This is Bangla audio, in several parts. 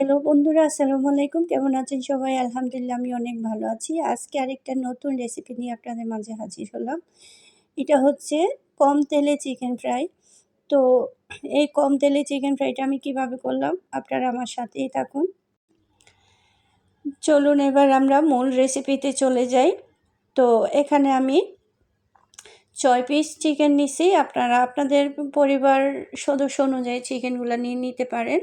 হ্যালো বন্ধুরা, আসসালামু আলাইকুম। কেমন আছেন সবাই? আলহামদুলিল্লাহ, আমি অনেক ভালো আছি। আজকে আরেকটা নতুন রেসিপি নিয়ে আপনাদের মাঝে হাজির হলাম। এটা হচ্ছে কম তেলে চিকেন ফ্রাই তো এই কম তেলে চিকেন ফ্রাইটা আমি কীভাবে করলাম? আপনারা আমার সাথেই থাকুন। চলুন এবার আমরা মূল রেসিপিতে চলে যাই। তো এখানে আমি ছয় পিস চিকেন নিছি। আপনারা আপনাদের পরিবার সদস্য অনুযায়ী চিকেনগুলো নিয়ে নিতে পারেন।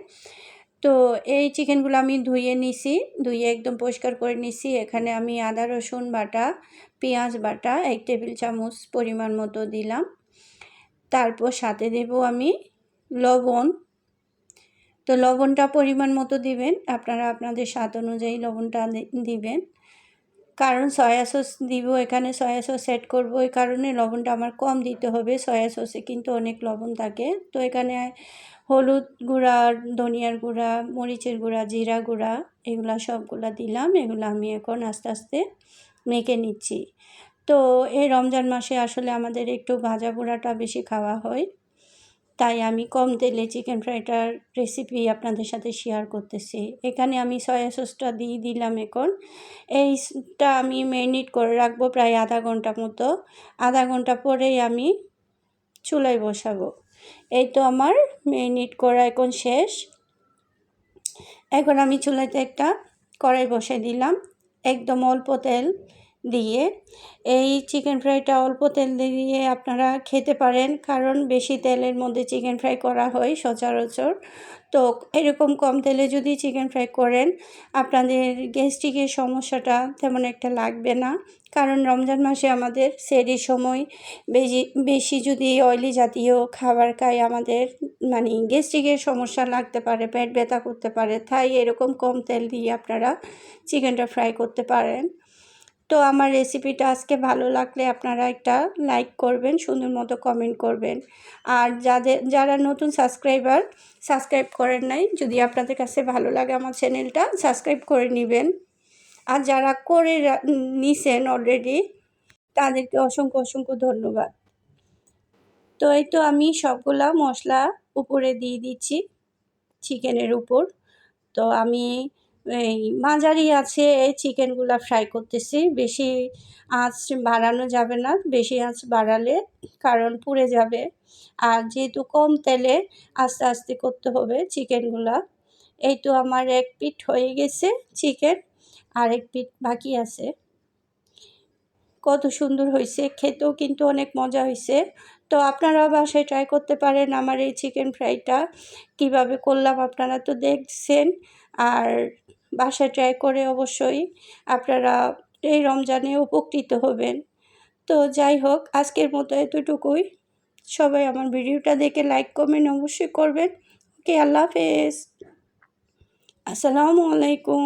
তো এই চিকেনগুলো আমি ধুয়ে নিছি, ধুয়ে একদম পরিষ্কার করে নিছি। এখানে আমি আদা, রসুন বাটা, পেঁয়াজ বাটা, এক টেবিল চামচ পরিমাণ মতো দিলাম। তারপর সাথে দেব আমি লবণ। তো লবণটা পরিমাণ মতো দিবেন, আপনারা আপনাদের স্বাদ অনুযায়ী লবণটা দিবেন। কারণ সয়া সস দিব, এখানে সয়া সস সেট করব, ওই কারণে লবণটা আমার কম দিতে হবে। সয়া সসে কিন্তু অনেক লবণ থাকে। তো এখানে হলুদ গুঁড়া, ধনিয়ার গুঁড়া, মরিচের গুঁড়া, জিরা গুঁড়া, এগুলা সবগুলা দিলাম। এগুলো আমি এখন আস্তে আস্তে মেখে নিচ্ছি। তো এই রমজান মাসে আসলে আমাদের একটু ভাজা পোড়াটা বেশি খাওয়া হয়। তাই আমি কম তেলে চিকেন ফ্রাইটার রেসিপি আপনাদের সাথে শেয়ার করতেছি। এখানে আমি সয়া সসটা দিয়ে দিলাম এখন। এইটা আমি ম্যারিনেট করে রাখব প্রায় আধা ঘণ্টা মতো। আধা ঘণ্টা পরেই আমি চুলায় বসাবো। এই তো আমার ম্যারিনেট করা এখন শেষ। এখন আমি চুলাতে একটা কড়াই বসে দিলাম। একদম অল্প তেল। দিয়ে এই চিকেন ফ্রাইটা অল্প তেল দিয়ে আপনারা খেতে পারেন, কারণ বেশি তেলের মধ্যে চিকেন ফ্রাই করা হয় সচরাচর। তো এরকম কম তেলে যদি চিকেন ফ্রাই করেন, আপনাদের গ্যাস্ট্রিকের সমস্যাটা তেমন একটা লাগবে না। কারণ রমজান মাসে আমাদের সেরির সময় বেশি বেশি যদি অয়েলি জাতীয় খাবার খাই আমাদের মানে গ্যাস্ট্রিকের সমস্যা লাগতে পারে, পেট ব্যথা করতে পারে, তাই এরকম কম তেল দিয়ে আপনারা চিকেনটা ফ্রাই করতে পারেন। তো আমার রেসিপিটা আজকে ভালো লাগলে আপনারা একটা লাইক করবেন, সুন্দর মতো কমেন্ট করবেন। আর যাদের, যারা নতুন সাবস্ক্রাইবার সাবস্ক্রাইব করেন নাই, যদি আপনাদের কাছে ভালো লাগে আমার চ্যানেলটা সাবস্ক্রাইব করে নেবেন। আর যারা করে নিছেন অলরেডি তাদেরকে অসংখ্য অসংখ্য ধন্যবাদ। তো এই তো আমি সবগুলা মশলা উপরে দিয়ে দিচ্ছি চিকেনের উপর। তো আমি এই মাঝারি আছে, এই চিকেনগুলো ফ্রাই করতেছি। বেশি আঁচ বাড়ানো যাবে না, বেশি আঁচ বাড়ালে কারণ পুড়ে যাবে। আর যেহেতু কম তেলে আস্তে আস্তে করতে হবে চিকেনগুলা, এই তো আমার এক পিঠ হয়ে গেছে চিকেন, আর এক পিঠ বাকি আছে। কত সুন্দর হয়েছে, খেতেও কিন্তু অনেক মজা হয়েছে। তো আপনারা বাসায় ট্রাই করতে পারেন আমার এই চিকেন ফ্রাইটা কীভাবে করলাম আপনারা তো দেখছেন। আর বাসায় ট্রাই করে অবশ্যই আপনারা এই রমজানে উপকৃত হবেন। তো যাই হোক, আজকের মতো এতটুকুই। সবাই আমার ভিডিওটা দেখে লাইক কমেন্ট অবশ্যই করবেন। ওকে আল্লাহ হাফেজ। আসসালামু আলাইকুম।